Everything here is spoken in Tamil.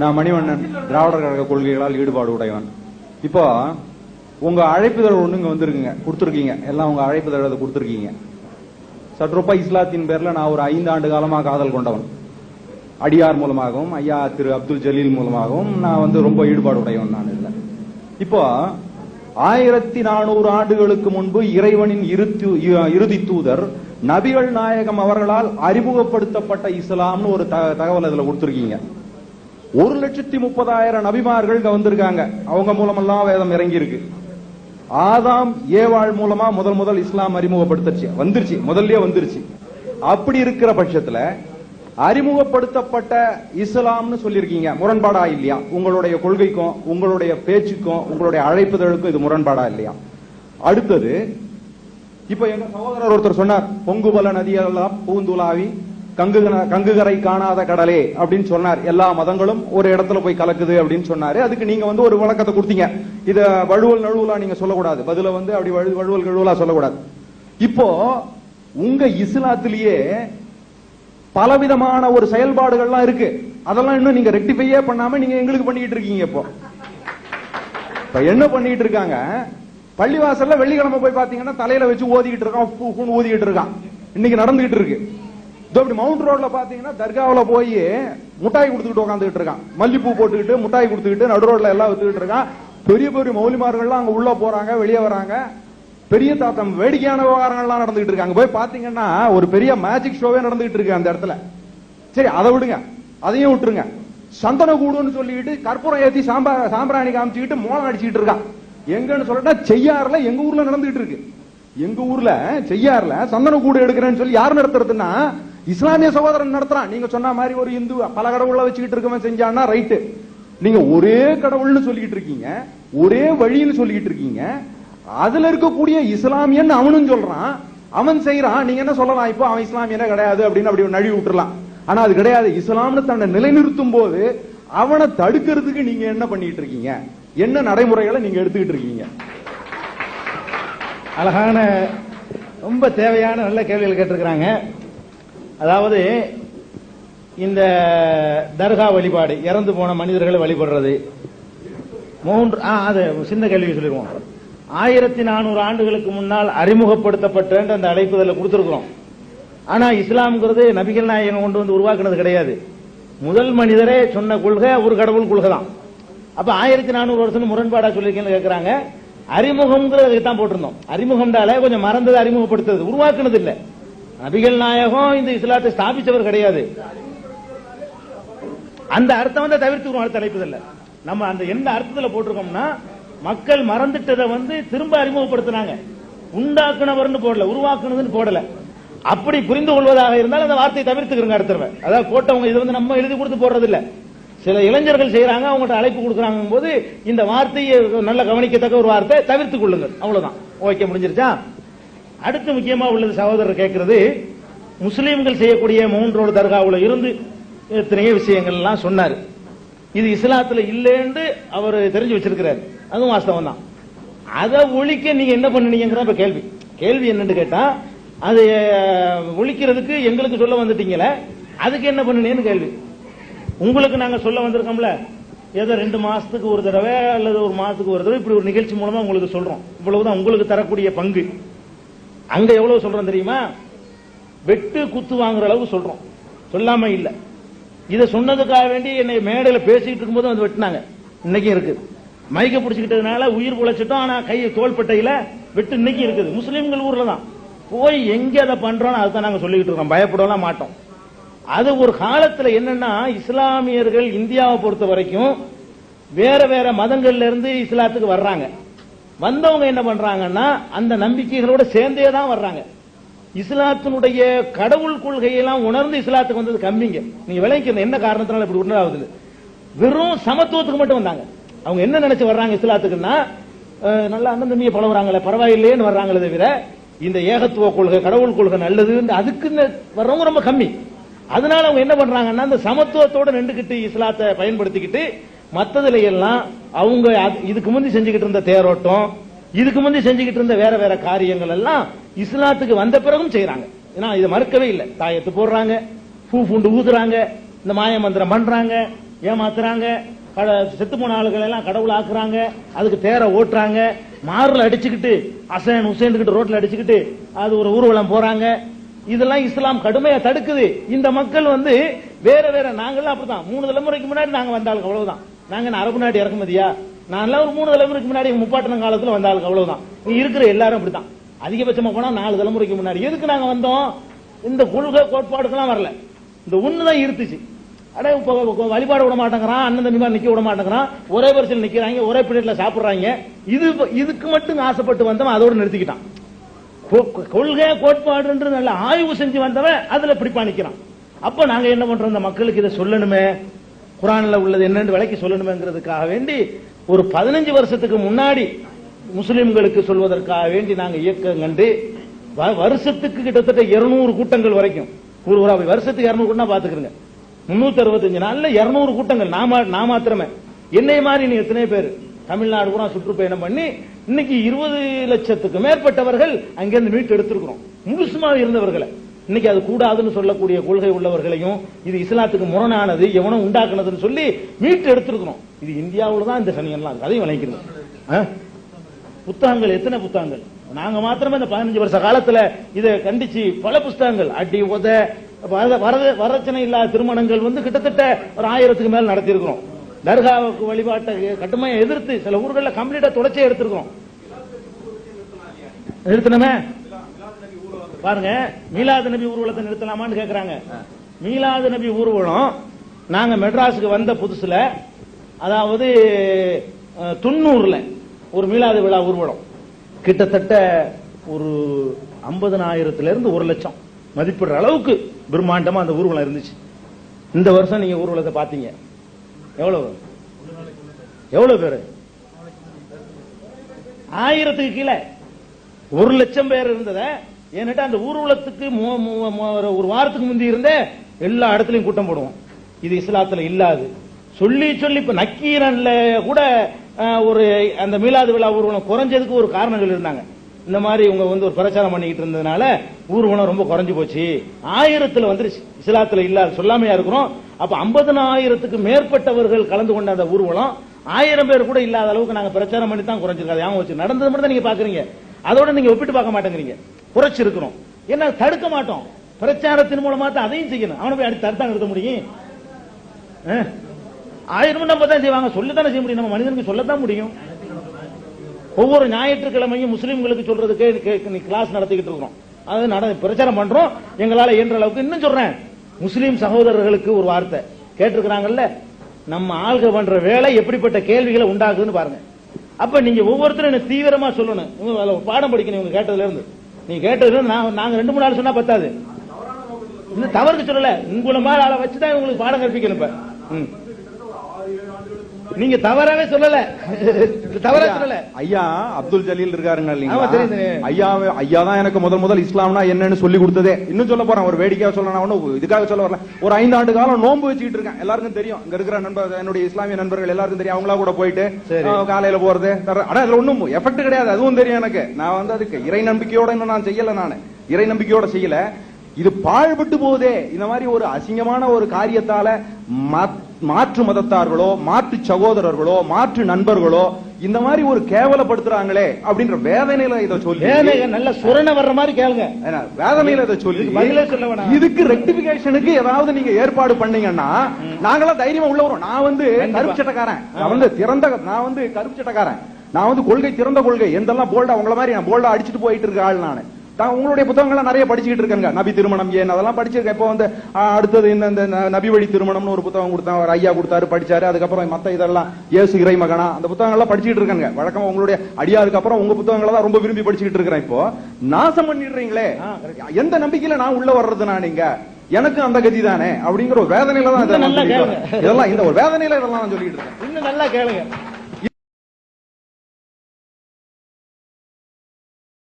நான் மணிவண்ணன் திராவிடர் கழக கொள்கைகளால் ஈடுபாடு உடையவன். இப்போ உங்க அழைப்புதழ் ஒண்ணு இங்க வந்திருக்குங்க கொடுத்துருக்கீங்க. எல்லாம் உங்க அழைப்புதழ் அதை கொடுத்துருக்கீங்க. சற்றுப்பா இஸ்லாத்தின் பேர்ல நான் ஒரு ஐந்து ஆண்டு காலமாக காதல் கொண்டவன். அடியார் மூலமாகவும் ஐயா திரு அப்துல் ஜலீல் மூலமாகவும் நான் வந்து ரொம்ப ஈடுபாடு உடையவன் நான் இல்ல. இப்போ ஆயிரத்தி நானூறு ஆண்டுகளுக்கு முன்பு இறைவனின் இறுதி இறுதி தூதர் நபிகள் நாயகம் அவர்களால் அறிமுகப்படுத்தப்பட்ட இஸ்லாம்னு ஒரு த- தகவல் அதுல கொடுத்துருக்கீங்க. ஒரு லட்சத்தி முப்பதாயிரம் நபிமார்கள் வந்திருக்காங்க. அவங்க மூலமெல்லாம் வேதம் இறங்கி இருக்கு ஆதாம் ஏவாள் மூலமா முதல் முதல் இஸ்லாம் அறிமுகப்படுத்துச்சு. வந்துருச்சு. முதல்ல வந்துருச்சு. அப்படி இருக்கிற பட்சத்துல அறிமுகப்படுத்தப்பட்ட இஸ்லாம்னு சொல்லியிருக்கீங்க. முரண்பாடா இல்லையா? உங்களுடைய கொள்கைக்கும் உங்களுடைய பேச்சுக்கும் உங்களுடைய அழைப்புதலுக்கும் இது முரண்பாடா இல்லையா? அடுத்தது இப்ப எங்க சகோதரர் ஒருத்தர் சொன்னார் பொங்குபல நதியெல்லாம் பூந்துலாவி கங்கு கங்குகரை காணாத கடலே அப்படின்னு சொன்னார். எல்லா மதங்களும் ஒரு இடத்துல போய் கலக்குது அப்படின்னு சொன்னாரு. அதுக்கு நீங்க வந்து ஒரு விளக்கத்தை கொடுத்தீங்க. இத வழுவல் நழுவலா நீங்க சொல்லக்கூடாது. பதில வந்து அப்படி வழு- வழுவல் கழுவலா சொல்லக்கூடாது. இப்போ உங்க இஸ்லாத்திலேயே பலவிதமான ஒரு செயல்பாடுகள்லாம் இருக்கு. அதெல்லாம் இன்னும் நீங்க ரெக்டிஃபையே பண்ணாம நீங்க எங்களுக்கு பண்ணிட்டு இருக்கீங்க இப்போ. இப்ப என்ன பண்ணிட்டு இருக்காங்க? பள்ளிவாசல்ல வெள்ளிக்கிழமை போய் பாத்தீங்கன்னா தலையில வச்சு ஓதிக்கிட்டு இருக்கான் ஊதிக்கிட்டு இருக்கான். இன்னைக்கு நடந்துகிட்டு இருக்கு. இப்படி மவுண்ட் ரோட்ல பாத்தீங்கன்னா தர்காவில போய் முட்டாய் கொடுத்துக்கிட்டு உட்காந்துக்கிட்டு இருக்கான். மல்லிப்பூ போட்டுக்கிட்டு முட்டாய் கொடுத்துக்கிட்டு நடு ரோட்ல எல்லாம் வித்துக்கிட்டு இருக்கான். பெரிய பெரிய மௌலிமார்கள்லாம் அங்க உள்ள போறாங்க வெளியே வராங்க. பெரிய தாத்தம் வேடிக்கையான விவகாரங்கள்லாம் நடந்துகிட்டு இருக்காங்க போய் பாத்தீங்கன்னா ஒரு பெரிய மேஜிக் ஷோவே நடந்துகிட்டு இருக்கு அந்த இடத்துல. சரி அதை விடுங்க. அதையும் விட்டுருங்க. சந்தன கூடுன்னு சொல்லிட்டு கற்பூரம் ஏத்தி சாம்பா சாம்பிராணி காமிச்சுக்கிட்டு மோளம் அடிச்சுக்கிட்டு இருக்கான். எங்கன்னு சொல்லிட்டா செய்யாறுல எங்க ஊர்ல நடந்துகிட்டு இருக்கு. எங்க ஊர்ல செய்யாறுல சந்தன கூடு எடுக்கிறேன்னு சொல்லி யார் நடத்துறதுன்னா இஸ்லாமிய சகோதரன் நடத்துறான். நீங்க சொன்ன மாதிரி ஒரு இந்து பல கடவுள வச்சுக்கிட்டு இருக்கவன் செஞ்சான்னா ரைட்டு நீங்க ஒரே கடவுள்னு சொல்லிக்கிட்டு இருக்கீங்க. ஒரே வழின்னு சொல்லிக்கிட்டு இருக்கீங்க. அதுல இருக்கக்கூடிய இஸ்லாமியன் அவனும் சொல்றான். அவன் செய்யறான் நீங்க என்ன சொல்லலாம்? இப்போ அவன் இஸ்லாமியனே கிடையாது அப்படின்னு அப்படி நழுவி விட்டுறலாம். ஆனா அது கிடையாது. இஸ்லாம்னு தன்னை நிலைநிறுத்தும் போது அவனை தடுக்கிறதுக்கு நீங்க என்ன பண்ணிட்டு இருக்கீங்க? என்ன நடைமுறைகளை நீங்க எடுத்துக்கிட்டு இருக்கீங்க? அழகான ரொம்ப தேவையான நல்ல கேள்விகள் கேட்டிருக்கிறாங்க. அதாவது இந்த தர்கா வழிபாடு இறந்து போன மனிதர்களை வழிபடுறது. மூன்று ஆ, அது சின்ன கேள்வி சொல்லிடுவோம். ஆயிரத்தி நானூறு ஆண்டுகளுக்கு முன்னால் அறிமுகப்படுத்தப்பட்ட அந்த அழைப்புதலை கொடுத்திருக்கிறோம். ஆனா இஸ்லாம்ங்கிறது நபிகள் நாயகம் கொண்டு வந்து உருவாக்குனது கிடையாது. முதல் மனிதரே சொன்ன கொள்கை ஒரு கடவுள் கொள்கை தான் அப்ப ஆயிரத்தி நானூறு வருஷம் முரண்பாடா சொல்லிருக்கீங்கன்னு கேக்குறாங்க. அறிமுகம்ங்கிறது தான் போட்டிருந்தோம். அறிமுகம்டால கொஞ்சம் மறந்தது அறிமுகப்படுத்துறது. உருவாக்குனது இல்லை. நபிகள் நாயகம் இந்த இஸ்லாத்தை ஸ்தாபிச்சவர் கிடையாது. அந்த அர்த்தம் வந்து தவிர்த்துக்கிறோம் அடுத்த தலைப்புதல்ல நம்ம அந்த எந்த அர்த்தத்துல போட்டிருக்கோம்னா மக்கள் மறந்துட்டதை வந்து திரும்ப அறிமுகப்படுத்தினாங்க. உண்டாக்குனவர்னு போடல உருவாக்குனதுன்னு போடல. அப்படி புரிந்து கொள்வதாக இருந்தால் அந்த வார்த்தையை தவிர்த்துக்கிறங்க அடுத்தவ அதாவது போட்டவங்க இது வந்து நம்ம எழுதி கொடுத்து போடுறது இல்ல சில இளைஞர்கள் செய்யறாங்க அவங்கள்ட்ட அழைப்பு கொடுக்குறாங்க போது இந்த வார்த்தையை நல்ல கவனிக்கத்தக்க ஒரு வார்த்தை தவிர்த்துக் கொள்ளுங்கள். அவ்வளவுதான். ஓகே முடிஞ்சிருச்சா? அடுத்து முக்கியமா உள்ளது சகோதரர் கேட்கிறது முஸ்லீம்கள் செய்யக்கூடிய மூன்றோடு தர்காவில் இருந்து எத்தனையோ விஷயங்கள் எல்லாம் சொன்னார். இது இஸ்லாத்துல இல்லைன்னு அவர் தெரிஞ்சு வச்சிருக்கிறார். அதுவும் வாஸ்தவம் தான் அதை ஒழிக்க நீங்க என்ன பண்ணுனீங்கிற இப்ப கேள்வி. கேள்வி என்னன்னு கேட்டா அது ஒழிக்கிறதுக்கு எங்களுக்கு சொல்ல வந்துட்டீங்களே அதுக்கு என்ன பண்ணுனீங்கன்னு கேள்வி. உங்களுக்கு நாங்க சொல்ல வந்திருக்கோம்ல ஏதோ ரெண்டு மாசத்துக்கு ஒரு தடவை அல்லது ஒரு மாசத்துக்கு ஒரு தடவை இப்படி ஒரு நிகழ்ச்சி மூலமா உங்களுக்கு சொல்றோம். இவ்வளவுதான் உங்களுக்கு தரக்கூடிய பங்கு. அங்க எவ்வளவு சொல்றோம் தெரியுமா? வெட்டு குத்து வாங்குற அளவு சொல்றோம். சொல்லாம இல்ல. இதை சொன்னதுக்காக வேண்டி என்னை மேடையில பேசிட்டு இருக்கும்போது வந்து வெட்டினாங்க. இன்னைக்கும் இருக்கு. மைக்க பிடிச்சிக்கிட்டதுனால உயிர் உழைச்சிட்டோம் ஆனா கை தோள்பட்டையில வெட்டு இன்னைக்கு இருக்குது. முஸ்லீம்கள் ஊர்ல தான். போய் எங்க அதை பண்றோம்னு அதுதான் நாங்க சொல்லிக்கிட்டு இருக்கோம். பயப்படலாம் மாட்டோம். அது ஒரு காலத்துல என்னன்னா இஸ்லாமியர்கள் இந்தியாவை பொறுத்த வரைக்கும் வேற வேற மதங்கள்ல இருந்து இஸ்லாத்துக்கு வர்றாங்க. வந்தவங்க என்ன பண்றாங்கன்னா அந்த நம்பிக்கைகளோட சேர்ந்தே தான் வர்றாங்க. இஸ்லாத்தினுடைய கடவுள் கொள்கையெல்லாம் உணர்ந்து இஸ்லாத்துக்கு வந்தது கம்மிங்க நீங்க விளைவிக்கணும் என்ன காரணத்தினால இப்படி உணராகுது வெறும் சமத்துவத்துக்கு மட்டும் வந்தாங்க. அவங்க என்ன நினைச்சு வர்றாங்க இஸ்லாத்துக்குன்னா நல்லா அண்ணன் தம்பியை பழகுறாங்களே பரவாயில்லையேன்னு வர்றாங்களே தவிர இந்த ஏகத்துவ கொள்கை கடவுள் கொள்கை நல்லது அதுக்கு வர்றவங்க ரொம்ப கம்மி. அதனால அவங்க என்ன பண்றாங்கன்னா இந்த சமத்துவத்தோட நின்றுகிட்டு இஸ்லாத்தை பயன்படுத்திக்கிட்டு மத்ததுல எல்லாம் அவங்க அது- இதுக்கு முந்தி செஞ்சுக்கிட்டு இருந்த தேரோட்டம் இதுக்கு முந்தி செஞ்சுக்கிட்டு இருந்த வேற வேற காரியங்கள் எல்லாம் இஸ்லாத்துக்கு வந்த பிறகும் செய்யறாங்க ஏன்னா இதை மறுக்கவே இல்லை. தாயத்து போடுறாங்க பூ பூண்டு ஊதுறாங்க இந்த மாய மந்திரம் பண்றாங்க ஏமாத்துறாங்க செத்து போன ஆளுகளை எல்லாம் கடவுள் ஆக்குறாங்க அதுக்கு தேர ஓட்டுறாங்க மாறுல அடிச்சுக்கிட்டு அசன் உசேன்கிட்டு ரோட்ல அடிச்சுக்கிட்டு அது ஒரு ஊர்வலம் போறாங்க. இதெல்லாம் இஸ்லாம் கடுமையா தடுக்குது. இந்த மக்கள் வந்து வேற வேற நாங்கள்லாம் அப்படிதான் மூணு தலைமுறைக்கு முன்னாடி நாங்க வந்தாலும் அவ்வளவுதான். நாங்க அரபு நாட்டு இறக்குமதியா? நான்லாம் ஒரு மூணு தலைமுறைக்கு முன்னாடி முப்பாட்டன காலத்துல வந்தாளுங்க அவ்வளவுதான். நீ இருக்கிற எல்லாரும் அப்படிதான் அதிகபட்சமா போனா நாலு தலைமுறைக்கு முன்னாடி. எதுக்கு நாங்க வந்தோம்? இந்த கொள்கை கோட்பாடுக்கெல்லாம் வரல. இந்த ஒண்ணுதான் இருந்துச்சு. அட இப்ப வழிபாடு விட மாட்டேங்கிறான் அண்ணன் தம்பி நிக்க விட மாட்டேங்கிறான் ஒரே வரிசையில் நிக்கிறாங்க ஒரே பிளேட்ல சாப்பிடுறாங்க. இது இதுக்கு மட்டும் ஆசைப்பட்டு வந்தவன் அதோட நிறுத்திக்கிட்டான். கொ- கொள்கை கோட்பாடுன்ற நல்ல ஆய்வு செஞ்சு வந்தவன் அதுல பிடிப்பா நிக்கிறான். அப்ப நாங்க என்ன பண்றோம்? இந்த மக்களுக்கு இதை சொல்லணுமே. குரானில் உள்ளது என்னென்று விளக்கி சொல்லணுமேங்கிறதுக்காக வேண்டி ஒரு பதினஞ்சு வருஷத்துக்கு முன்னாடி முஸ்லிம்களுக்கு சொல்வதற்காக வேண்டி நாங்கள் இயக்கம் கண்டு வ- வருஷத்துக்கு கிட்டத்தட்ட 200 கூட்டங்கள் வரைக்கும். ஒரு வருஷத்துக்கு 200 கூட்டம் பாத்துக்கிறங்க முன்னூத்தி அறுபத்தஞ்சு நாள்ல 200 கூட்டங்கள். நாம நான் மாத்திரமே. என்னை மாதிரி நீ எத்தனை பேர். தமிழ்நாடு பூரா சுற்றுப்பயணம் பண்ணி இன்னைக்கு இருபது லட்சத்துக்கு மேற்பட்டவர்கள் அங்கிருந்து மீட்டு எடுத்திருக்கிறோம். முழுசுமா இருந்தவர்களை. இன்னைக்கு அது கூடாதுன்னு சொல்லக்கூடிய கொள்கை உள்ளவர்களையும் இது இஸ்லாத்துக்கு முரணானது எவனோ உண்டாக்குனதுன்னு சொல்லி மீட்டு எடுத்திருக்கிறோம் இது இந்தியாவுல தான் இந்த சனியெல்லாம் அதையும் விளங்கிக்கிறோம் புத்தகங்கள் எத்தனை புத்தகங்கள்? நாங்க மாத்திரமே இந்த பதினஞ்சு வருஷ காலத்துல இதை கண்டிச்சு பல புத்தகங்கள். அடி உத வரதட்சணை இல்லாத திருமணங்கள் வந்து கிட்டத்தட்ட ஒரு ஆயிரத்துக்கு மேல நடத்தியிருக்கிறோம். தர்காவுக்கு வழிபாட்டை கட்டுமையை எதிர்த்து சில ஊர்களில் கம்ப்ளீட்டா தொடச்சே எடுத்திருக்கிறோம். நிறுத்தணுமே பாருங்க மீலாது நபி ஊர்வலத்தை நிறுத்தலாமான்னு கேக்குறாங்க. மீலாது நபி ஊர்வலம் நாங்க மெட்ராஸுக்கு வந்த புதுசுல அதாவது தொண்ணூறுல ஒரு மீலாது விழா ஊர்வலம். கிட்டத்தட்ட ஒரு ஐம்பதனாயிரத்துல இருந்து ஒரு லட்சம் மதிப்பிடுற அளவுக்கு பிரம்மாண்டமா அந்த ஊர்வலம் இருந்துச்சு. இந்த வருஷம் நீங்க ஊர்வலத்தை பாத்தீங்க எவ்வளவு? எவ்வளவு பேரு? ஆயிரத்துக்கு கீழே. ஒரு லட்சம் பேர் இருந்தத ஏன்னுட்டு அந்த ஊர்வலத்துக்கு ஒரு- வாரத்துக்கு முந்தி இருந்த எல்லா இடத்துலயும் கூட்டம் போடுவோம். இது இஸ்லாத்துல இல்லாது. சொல்லி சொல்லி இப்ப நக்கீரன்ல கூட ஒரு அந்த மீலாது விழா ஊர்வலம் குறைஞ்சதுக்கு ஒரு காரணங்கள் இருந்தாங்க. இந்த மாதிரி இவங்க வந்து ஒரு பிரச்சாரம் பண்ணிக்கிட்டு இருந்ததுனால ஊர்வலம் ரொம்ப குறைஞ்சு போச்சு. ஆயிரத்துல வந்துருச்சு இஸ்லாத்துல இல்லாத சொல்லாமையா இருக்கிறோம். அப்ப ஐம்பதனாயிரத்துக்கு மேற்பட்டவர்கள் கலந்து கொண்ட அந்த ஊர்வலம் ஆயிரம் பேர் கூட இல்லாத அளவுக்கு நாங்க பிரச்சாரம் பண்ணி தான் குறைஞ்சிருக்காது ஞாபகம் வச்சு நடந்தது மட்டும் தான் நீங்க பாக்குறீங்க. அதோட நீங்க ஒப்பிட்டு பார்க்க மாட்டேங்கிறீங்க. குறைச்சிருக்கிறோம் என்ன தடுக்க மாட்டோம். பிரச்சாரத்தின் மூலமா தான் அதையும் செய்யணும். அவனை போய் அடுத்து தடுத்தா நிறுத்த முடியும்? ஆயிரமும் ஆயிரம் நம்ம தான் செய்வாங்க. சொல்லத்தானே செய்ய முடியும். நம்ம மனிதனுக்கு சொல்லத்தான் முடியும். ஒவ்வொரு ஞாயிற்றுக்கிழமையும் முஸ்லீம்களுக்கு சொல்றதுக்கு நீ கிளாஸ் நடத்திக்கிட்டு இருக்கிறோம். அது நட பிரச்சாரம் பண்றோம். எங்களால இயன்ற அளவுக்கு இன்னும் சொல்றேன். முஸ்லீம் சகோதரர்களுக்கு ஒரு வார்த்தை. கேட்டிருக்கிறாங்கல்ல? நம்ம ஆள்க பண்ற வேலை எப்படிப்பட்ட கேள்விகளை உண்டாகுதுன்னு பாருங்க. அப்ப நீங்க ஒவ்வொருத்தரும் என்ன தீவிரமா சொல்லணும். பாடம் படிக்கணும் இவங்க கேட்டதுல இருந்து நீ கேட்டது நாங்க ரெண்டு மூணு நாள் சொன்னா பத்தாது. தவறுக்கு சொல்லல. உங்களை மாதிரி ஆளை வச்சுதான் இவங்களுக்கு பாடம் கற்பிக்கணும் இப்ப. ம். நீங்க தவறாவே சொல்லல. தவறா சொல்லல. ஐயா அப்துல் ஜலீல் இருக்காருங்க. ஐயா ஐயா தான் எனக்கு முதல் முதல் இஸ்லாம்னா என்னன்னு சொல்லி கொடுத்ததே. இன்னும் சொல்ல போறேன் ஒரு வேடிக்கையா சொல்ல நான் ஒண்ணும் இதுக்காக சொல்ல வரல. ஒரு ஐந்து ஆண்டு காலம் நோன்பு வச்சுக்கிட்டு இருக்கேன். எல்லாருக்கும் தெரியும். இங்க இருக்கிற நண்பர் என்னுடைய இஸ்லாமிய நண்பர்கள் எல்லாருக்கும் தெரியும். அவங்களா கூட போயிட்டு காலையில போறது ஆனா அதுல ஒண்ணும் எஃபெக்ட் கிடையாது. அதுவும் தெரியும் எனக்கு. நான் வந்து அதுக்கு இறை நம்பிக்கையோட இன்னும் நான் செய்யல நானு. இறை நம்பிக்கையோட செய்யல. இது பாழ்பட்டு போதே இந்த மாதிரி ஒரு அசிங்கமான ஒரு காரியத்தால மாற்று மதத்தார்களோ மாற்று சகோதரர்களோ மாற்று நண்பர்களோ இந்த மாதிரி ஒரு கேவலப்படுத்துறாங்களே அப்படின்ற வேதனையில இதை சொல்லி நல்ல சுரண வர்ற மாதிரி கேளுங்க. வேதனையில இதை சொல்லி இதுக்கு ரெக்டிபிகேஷனுக்கு ஏதாவது நீங்க ஏற்பாடு பண்ணீங்கன்னா நாங்களாம் தைரியமா உள்ள வரோம் நான் வந்து. கருப்பு சட்டக்காரன். நான் வந்து திறந்த நான் வந்து கருப்பு சட்டக்காரன். நான் வந்து கொள்கை திறந்த கொள்கை. எந்தெல்லாம் போல்டா உங்கள மாதிரி நான் போல்டா அடிச்சிட்டு போயிட்டு இருக்க ஆள் நானு. தான் உங்களுடைய புத்தகங்கள்லாம் நிறைய படிச்சுக்கிட்டு இருக்கேங்க. நபி திருமணம் ஏன் அதெல்லாம் படிச்சிருக்கேன். இப்போ வந்து அடுத்தது இந்த இந்த நபி வழி திருமணம்னு ஒரு புத்தகம் கொடுத்தாங்க ஒரு ஐயா கொடுத்தாரு படிச்சாரு. அதுக்கப்புறம் மத்த இதெல்லாம் இயேசு இறை மகனா அந்த புத்தகங்கள்லாம் படிச்சுக்கிட்டு இருக்கேங்க. வழக்கமா உங்களுடைய அடியாருக்கு அப்புறம் உங்க புத்தகங்களை தான் ரொம்ப விரும்பி படிச்சுக்கிட்டு இருக்கிறேன் இப்போ. நாசம் பண்ணிடுறீங்களே. எந்த நம்பிக்கையில நான் உள்ள வர்றது நான் நீங்க எனக்கு அந்த கதி தானே? அப்படிங்கிற ஒரு வேதனையில தான். இதெல்லாம் இந்த ஒரு வேதனையில இதெல்லாம் நான் சொல்லிட்டு இருக்கேன். இன்னும் நல்லா கேளுங்க.